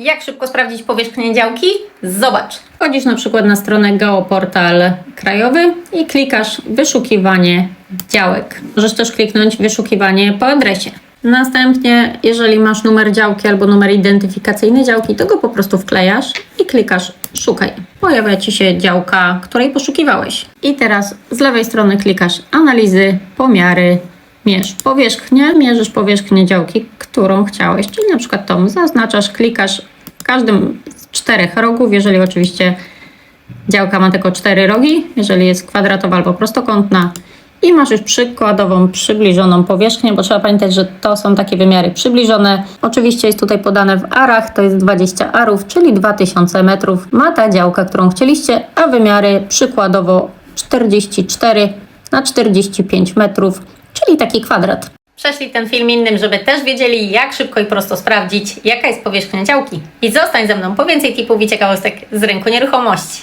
Jak szybko sprawdzić powierzchnię działki? Zobacz. Wchodzisz na przykład na stronę Geoportal Krajowy i klikasz wyszukiwanie działek. Możesz też kliknąć wyszukiwanie po adresie. Następnie, jeżeli masz numer działki albo numer identyfikacyjny działki, to go po prostu wklejasz i klikasz szukaj. Pojawia Ci się działka, której poszukiwałeś. I teraz z lewej strony klikasz analizy, pomiary, mierz powierzchnię, mierzysz powierzchnię działki, którą chciałeś, czyli na przykład tą zaznaczasz, klikasz w każdym z czterech rogów, jeżeli oczywiście działka ma tylko cztery rogi, jeżeli jest kwadratowa albo prostokątna i masz już przykładową przybliżoną powierzchnię, bo trzeba pamiętać, że to są takie wymiary przybliżone. Oczywiście jest tutaj podane w arach, to jest 20 arów, czyli 2000 metrów. Ma ta działka, którą chcieliście, a wymiary przykładowo 44 na 45 metrów, czyli taki kwadrat. Prześlij ten film innym, żeby też wiedzieli, jak szybko i prosto sprawdzić, jaka jest powierzchnia działki. I zostań ze mną po więcej tipów i ciekawostek z rynku nieruchomości.